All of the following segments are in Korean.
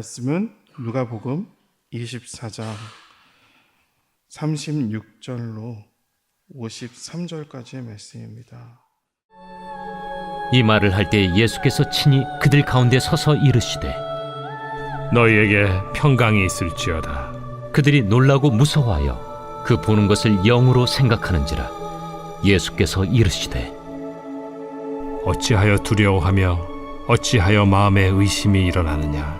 말씀은 누가복음 24장 36절로 53절까지의 말씀입니다. 이 말을 할 때 예수께서 친히 그들 가운데 서서 이르시되 너희에게 평강이 있을지어다. 그들이 놀라고 무서워하여 그 보는 것을 영으로 생각하는지라 예수께서 이르시되 어찌하여 두려워하며 어찌하여 마음에 의심이 일어나느냐.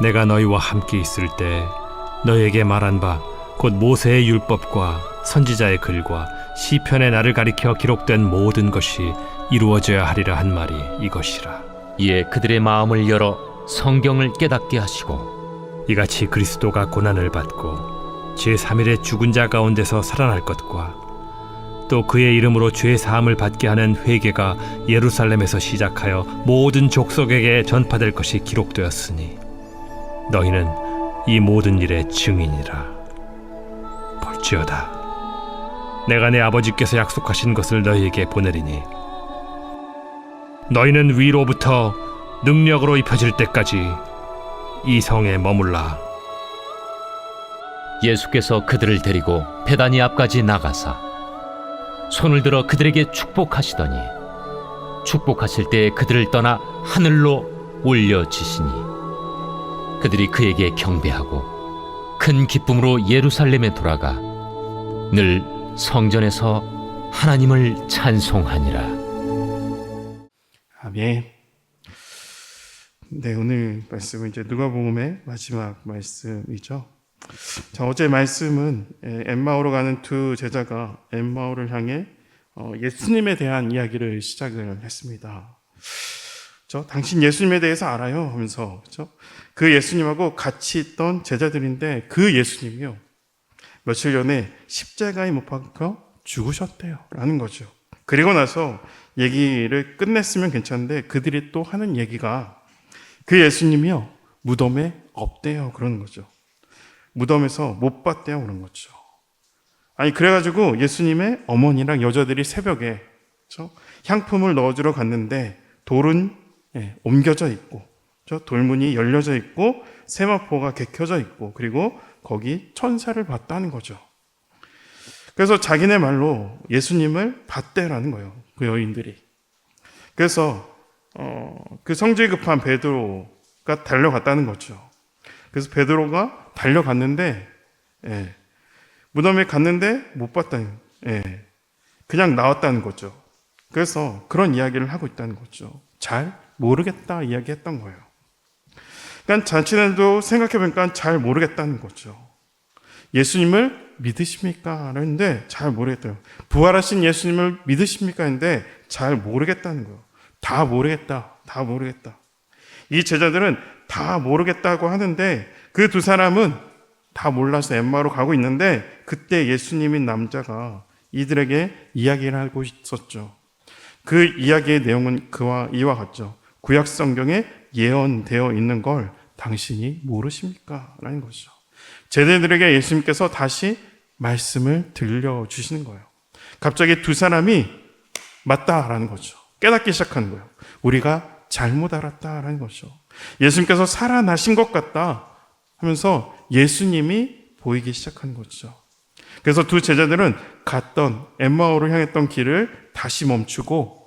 내가 너희와 함께 있을 때 너희에게 말한 바 곧 모세의 율법과 선지자의 글과 시편의 나를 가리켜 기록된 모든 것이 이루어져야 하리라 한 말이 이것이라. 이에 그들의 마음을 열어 성경을 깨닫게 하시고 이같이 그리스도가 고난을 받고 제3일에 죽은 자 가운데서 살아날 것과 또 그의 이름으로 죄 사함을 받게 하는 회개가 예루살렘에서 시작하여 모든 족속에게 전파될 것이 기록되었으니 너희는 이 모든 일의 증인이라. 볼지어다. 내가 내 아버지께서 약속하신 것을 너희에게 보내리니 너희는 위로부터 능력으로 입혀질 때까지 이 성에 머물라. 예수께서 그들을 데리고 베다니 앞까지 나가사 손을 들어 그들에게 축복하시더니 축복하실 때 그들을 떠나 하늘로 올려지시니 그들이 그에게 경배하고 큰 기쁨으로 예루살렘에 돌아가 늘 성전에서 하나님을 찬송하니라. 아멘. 네, 오늘 말씀은 이제 누가복음의 마지막 말씀이죠. 자, 어제 말씀은 에, 엠마오로 가는 두 제자가 엠마오를 향해 어, 예수님에 대한 이야기를 시작을 했습니다. 저 당신 예수님에 대해서 알아요 하면서 그죠? 그 예수님하고 같이 있던 제자들인데 그 예수님이요 며칠 전에 십자가에 못 박혀 죽으셨대요라는 거죠. 그리고 나서 얘기를 끝냈으면 괜찮은데 그들이 또 하는 얘기가 그 예수님이요 무덤에 없대요 그러는 거죠. 무덤에서 못 봤대요 그런 거죠. 아니 그래가지고 예수님의 어머니랑 여자들이 새벽에 그렇죠? 향품을 넣어주러 갔는데 돌은 예, 옮겨져 있고 저 돌문이 열려져 있고 세마포가 개켜져 있고 그리고 거기 천사를 봤다는 거죠. 그래서 자기네 말로 예수님을 봤대라는 거예요. 그 여인들이. 그래서 어, 그 성질 급한 베드로가 달려갔다는 거죠. 그래서 베드로가 달려갔는데 예, 무덤에 갔는데 못 봤다는 예, 그냥 나왔다는 거죠. 그래서 그런 이야기를 하고 있다는 거죠. 잘 모르겠다 이야기했던 거예요. 그러니까 자신들도 생각해보니까 잘 모르겠다는 거죠. 예수님을 믿으십니까? 하는데 잘 모르겠대요. 부활하신 예수님을 믿으십니까? 했는데 잘 모르겠다는 거예요. 다 모르겠다. 다 모르겠다. 이 제자들은 다 모르겠다고 하는데 그 두 사람은 다 몰라서 엠마로 가고 있는데 그때 예수님인 남자가 이들에게 이야기를 하고 있었죠. 그 이야기의 내용은 그와 이와 같죠. 구약 성경에 예언되어 있는 걸 당신이 모르십니까? 라는 거죠. 제자들에게 예수님께서 다시 말씀을 들려주시는 거예요. 갑자기 두 사람이 맞다라는 거죠. 깨닫기 시작하는 거예요. 우리가 잘못 알았다라는 거죠. 예수님께서 살아나신 것 같다 하면서 예수님이 보이기 시작한 거죠. 그래서 두 제자들은 갔던 엠마오를 향했던 길을 다시 멈추고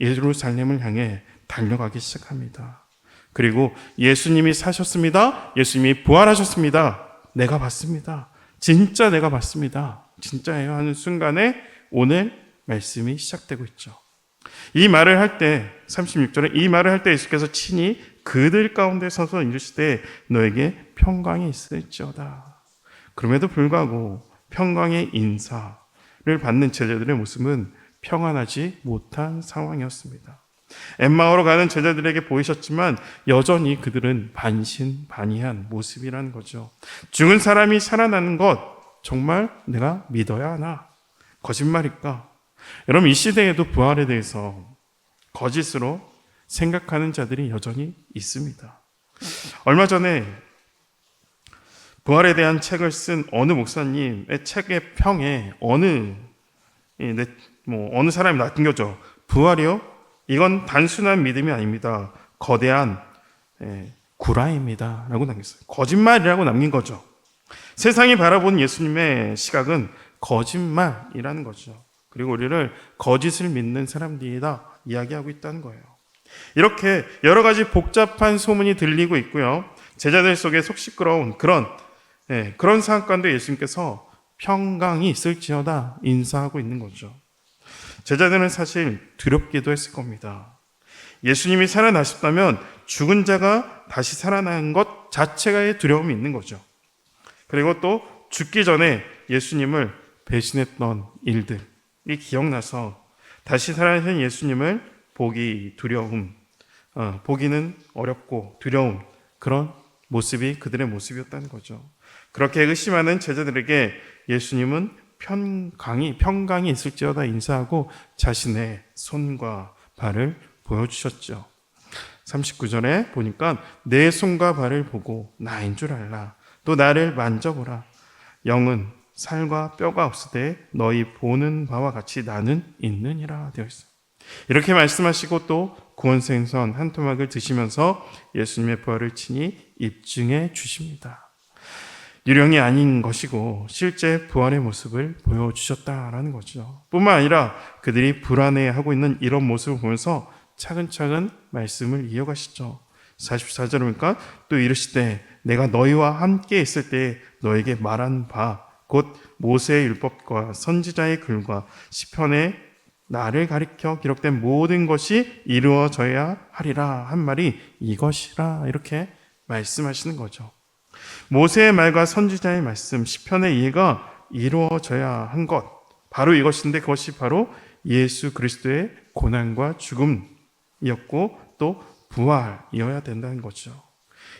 예루살렘을 향해 달려가기 시작합니다. 그리고 예수님이 사셨습니다. 예수님이 부활하셨습니다. 내가 봤습니다. 진짜 내가 봤습니다. 진짜예요 하는 순간에 오늘 말씀이 시작되고 있죠. 이 말을 할 때 36절에 이 말을 할 때 예수께서 친히 그들 가운데 서서 이르시되 너에게 평강이 있을지어다. 그럼에도 불구하고 평강의 인사를 받는 제자들의 모습은 평안하지 못한 상황이었습니다. 엠마오로 가는 제자들에게 보이셨지만 여전히 그들은 반신반의한 모습이라는 거죠. 죽은 사람이 살아나는 것 정말 내가 믿어야 하나? 거짓말일까? 여러분 이 시대에도 부활에 대해서 거짓으로 생각하는 자들이 여전히 있습니다. 얼마 전에 부활에 대한 책을 쓴 어느 목사님의 책의 평에 어느 뭐 어느 사람이 남겨져 부활이요? 이건 단순한 믿음이 아닙니다. 거대한 예, 구라입니다 라고 남겼어요. 거짓말이라고 남긴 거죠. 세상이 바라보는 예수님의 시각은 거짓말이라는 거죠. 그리고 우리를 거짓을 믿는 사람들이다 이야기하고 있다는 거예요. 이렇게 여러 가지 복잡한 소문이 들리고 있고요. 제자들 속에 속 시끄러운 그런 예, 그런 상황 가운데 예수님께서 평강이 있을지어다 인사하고 있는 거죠. 제자들은 사실 두렵기도 했을 겁니다. 예수님이 살아나셨다면 죽은 자가 다시 살아난 것 자체가의 두려움이 있는 거죠. 그리고 또 죽기 전에 예수님을 배신했던 일들이 기억나서 다시 살아나신 예수님을 보기 두려움, 어, 보기는 어렵고 두려움 그런 모습이 그들의 모습이었다는 거죠. 그렇게 의심하는 제자들에게 예수님은 평강이 평강이 있을지어다 인사하고 자신의 손과 발을 보여주셨죠. 39절에 보니까 내 손과 발을 보고 나인 줄 알라. 또 나를 만져보라. 영은 살과 뼈가 때 너희 보는 바와 같이 나는 있느니라 되어 있어요. 이렇게 말씀하시고 또 구원생선 한 토막을 드시면서 예수님의 부활을 친히 입증해 주십니다. 유령이 아닌 것이고 실제 부활의 모습을 보여주셨다라는 거죠. 뿐만 아니라 그들이 불안해하고 있는 이런 모습을 보면서 차근차근 말씀을 이어가시죠. 44절 보니까 또 이르시되 내가 너희와 함께 있을 때 너에게 말한 바 곧 모세의 율법과 선지자의 글과 시편에 나를 가리켜 기록된 모든 것이 이루어져야 하리라 한 말이 이것이라 이렇게 말씀하시는 거죠. 모세의 말과 선지자의 말씀, 시편의 이해가 이루어져야 한 것, 바로 이것인데 그것이 바로 예수 그리스도의 고난과 죽음이었고 또 부활이어야 된다는 거죠.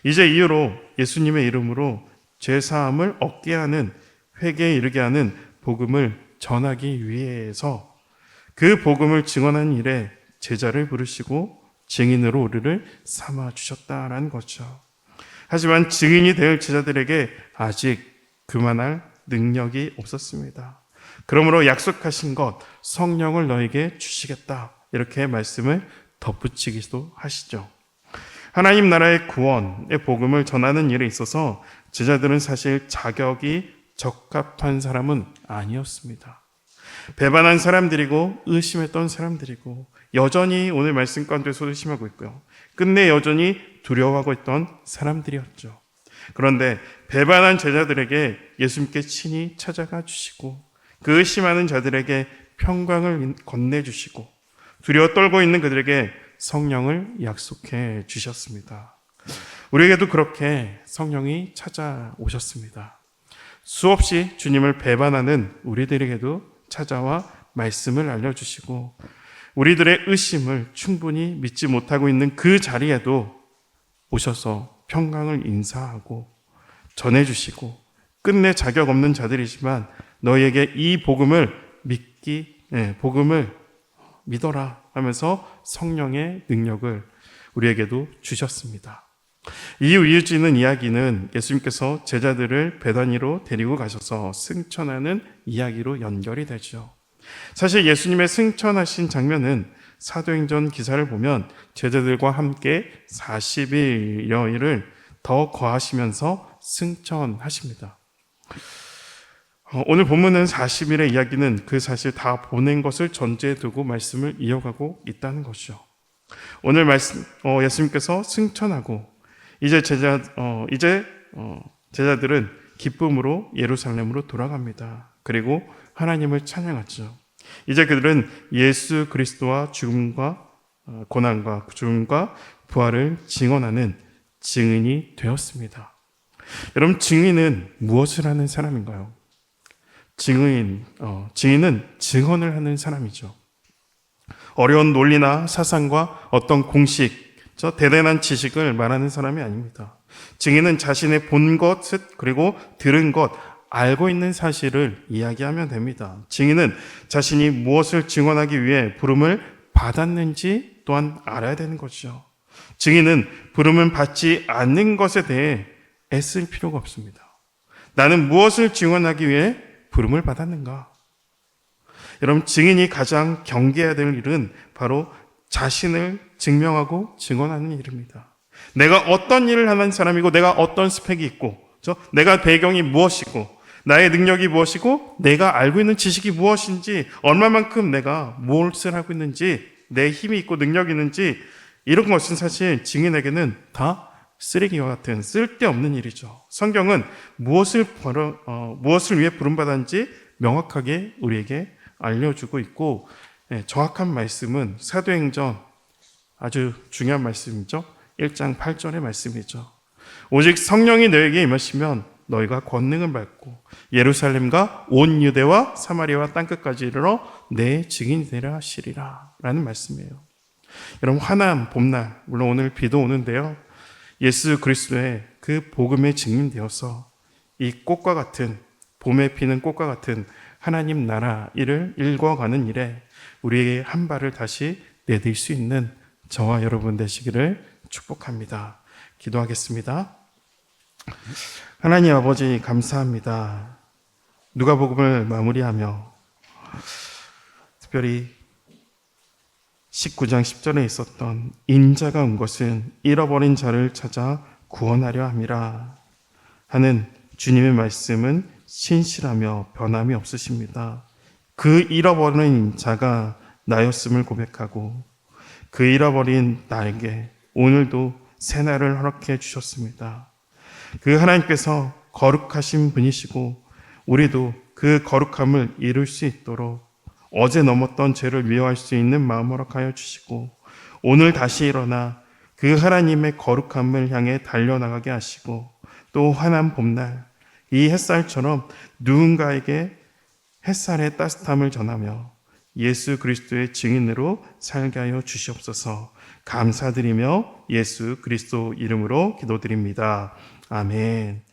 이제 이후로 예수님의 이름으로 죄 사함을 얻게 하는 회개에 이르게 하는 복음을 전하기 위해서 그 복음을 증언하는 일에 제자를 부르시고 증인으로 우리를 삼아 주셨다라는 거죠. 하지만 증인이 될 제자들에게 아직 그만할 능력이 없었습니다. 그러므로 약속하신 것 성령을 너에게 주시겠다. 이렇게 말씀을 덧붙이기도 하시죠. 하나님 나라의 구원의 복음을 전하는 일에 있어서 제자들은 사실 자격이 적합한 사람은 아니었습니다. 배반한 사람들이고 의심했던 사람들이고 여전히 오늘 말씀 가운데서 의심하고 있고요. 끝내 여전히 두려워하고 있던 사람들이었죠. 그런데 배반한 제자들에게 예수님께 친히 찾아가 주시고 그 의심하는 자들에게 평강을 건네주시고 두려워 떨고 있는 그들에게 성령을 약속해 주셨습니다. 우리에게도 그렇게 성령이 찾아오셨습니다. 수없이 주님을 배반하는 우리들에게도 찾아와 말씀을 알려주시고 우리들의 의심을 충분히 믿지 못하고 있는 그 자리에도 오셔서 평강을 인사하고 전해주시고 끝내 자격 없는 자들이지만 너희에게 이 복음을 믿기, 예, 복음을 믿어라 하면서 성령의 능력을 우리에게도 주셨습니다. 이후 이어지는 이야기는 예수님께서 제자들을 베다니로 데리고 가셔서 승천하는 이야기로 연결이 되죠. 사실 예수님의 승천하신 장면은 사도행전 기사를 보면 제자들과 함께 40일 여일을 더 거하시면서 승천하십니다. 어, 오늘 본문은 40일의 이야기는 그 사실 다 보낸 것을 전제에 두고 말씀을 이어가고 있다는 것이죠. 오늘 말씀 어, 예수님께서 승천하고 이제 제자 어, 이제 어, 제자들은 기쁨으로 예루살렘으로 돌아갑니다. 그리고 하나님을 찬양하죠. 이제 그들은 예수 그리스도와 죽음과 어, 고난과 죽음과 부활을 증언하는 증인이 되었습니다. 여러분 증인은 무엇을 하는 사람인가요? 증인 어, 증인은 증언을 하는 사람이죠. 어려운 논리나 사상과 어떤 공식, 저 대단한 지식을 말하는 사람이 아닙니다. 증인은 자신의 본 것, 그리고 들은 것, 알고 있는 사실을 이야기하면 됩니다. 증인은 자신이 무엇을 증언하기 위해 부름을 받았는지 또한 알아야 되는 것이죠. 증인은 부름을 받지 않는 것에 대해 애쓸 필요가 없습니다. 나는 무엇을 증언하기 위해 부름을 받았는가? 여러분, 증인이 가장 경계해야 될 일은 바로 자신을 증명하고 증언하는 일입니다. 내가 어떤 일을 하는 사람이고, 내가 어떤 스펙이 있고, 저 내가 배경이 무엇이고, 나의 능력이 무엇이고, 내가 알고 있는 지식이 무엇인지, 얼마만큼 내가 무엇을 하고 있는지, 내 힘이 있고 능력이 있는지, 이런 것은 사실 증인에게는 다 쓰레기와 같은 쓸데없는 일이죠. 성경은 무엇을 벌어, 어, 무엇을 위해 부름받았는지 명확하게 우리에게 알려주고 있고 예, 정확한 말씀은 사도행전 아주 중요한 말씀이죠. 1장 8절의 말씀이죠. 오직 성령이 너에게 임하시면 너희가 권능을 받고 예루살렘과 온 유대와 사마리아와 땅끝까지 이르러 내 증인이 되라 하시리라 라는 말씀이에요. 여러분 화난 봄날 물론 오늘 비도 오는데요. 예수 그리스도의 그 복음에 증인되어서 이 꽃과 같은 봄에 피는 꽃과 같은 하나님 나라 일을 일궈가는 일에 우리에게 한 발을 다시 내딜 수 있는 저와 여러분 되시기를 축복합니다. 기도하겠습니다. 하나님 아버지 감사합니다. 누가복음을 마무리하며 특별히 19장 10절에 있었던 인자가 온 것은 잃어버린 자를 찾아 구원하려 함이라 하는 주님의 말씀은 신실하며 변함이 없으십니다. 그 잃어버린 자가 나였음을 고백하고 그 잃어버린 나에게 오늘도 새날을 허락해 주셨습니다. 그 하나님께서 거룩하신 분이시고 우리도 그 거룩함을 이룰 수 있도록 어제 넘었던 죄를 미워할 수 있는 마음 허락하여 주시고 오늘 다시 일어나 그 하나님의 거룩함을 향해 달려나가게 하시고 또 환한 봄날 이 햇살처럼 누군가에게 햇살의 따뜻함을 전하며 예수 그리스도의 증인으로 살게 하여 주시옵소서 감사드리며 예수 그리스도 이름으로 기도드립니다. 아멘.